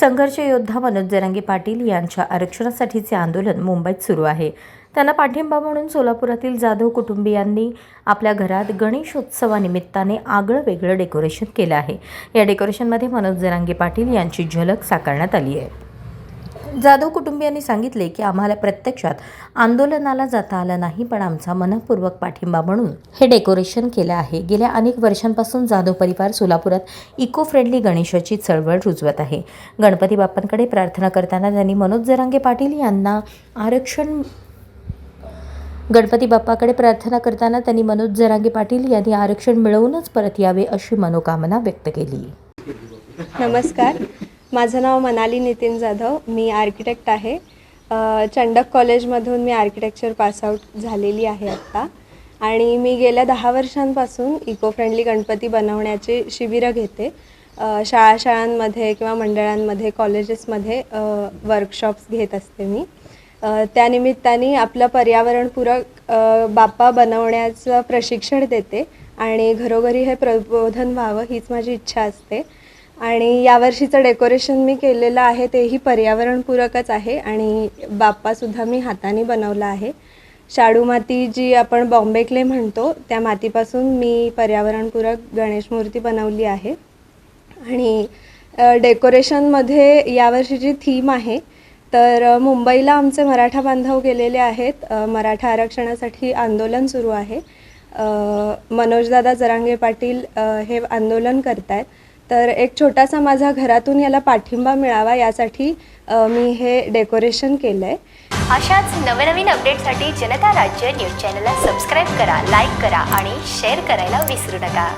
संघर्ष योद्धा मनोज जरांगे पाटील यांच्या आरक्षणासाठीचे आंदोलन मुंबईत सुरू आहे. त्यांना पाठिंबा म्हणून सोलापुरातील जाधव कुटुंबियांनी आपल्या घरात गणेशोत्सवानिमित्ताने आगळं वेगळं डेकोरेशन केलं आहे. या डेकोरेशनमध्ये मनोज जरांगे पाटील यांची झलक साकारण्यात आली आहे. जाधव कुटुंबियांनी सांगितले की आम्हाला प्रत्यक्षात आंदोलनाला जाता आलं नाही पण आमचा मनपूर्वक पाठिंबा म्हणून हे डेकोरेशन केलं आहे. गेल्या अनेक वर्षांपासून जाधव परिवार सोलापुरात इको फ्रेंडली गणेशाची चळवळ रुजवत आहे. गणपती बाप्पांकडे प्रार्थना करताना त्यांनी मनोज जरांगे पाटील यांना आरक्षण गणपती बाप्पाकडे प्रार्थना करताना त्यांनी मनोज जरांगे पाटील यांनी आरक्षण मिळवूनच परत यावे अशी मनोकामना व्यक्त केली. नमस्कार. माझं नाव मनाली नितीन जाधव. मी आर्किटेक्ट आहे. चंडक कॉलेजमधून मी आर्किटेक्चर पासआउट झालेली आहे आत्ता आणि मी गेल्या दहा वर्षांपासून इको फ्रेंडली गणपती बनवण्याचे शिबिरं घेते. शाळा शाळांमध्ये किंवा मंडळांमध्ये कॉलेजेसमध्ये वर्कशॉप्स घेत असते मी. त्यानिमित्ताने आपलं पर्यावरणपूरक बाप्पा बनवण्याचं प्रशिक्षण देते. आणि घरोघरी हे प्रबोधन व्हावं हीच माझी इच्छा असते. आणि यावर्षीचं डेकोरेशन मी केलेलं आहे तेही पर्यावरणपूरकच आहे आणि बाप्पासुद्धा मी हाताने बनवला आहे. शाडू माती जी आपण बॉम्बे क्ले म्हणतो त्या मातीपासून मी पर्यावरणपूरक गणेश मूर्ती बनवली आहे. आणि डेकोरेशनमध्ये डेकोरेशनमध्ये यावर्षीची थीम आहे. तर मुंबईला आमचे मराठा बांधव गेलेले आहेत. मराठा आरक्षणासाठी आंदोलन सुरू आहे. मनोजदादा जरांगे पाटील हे आंदोलन करत आहेत तर एक छोटासा माझा घरातून याला पाठिंबा मिळावा यासाठी मी हे डेकोरेशन केलं आहे अशाच नवनवीन अपडेटसाठी जनता राज्य न्यूज चॅनलला सबस्क्राईब करा लाईक करा आणि शेअर करायला विसरू नका.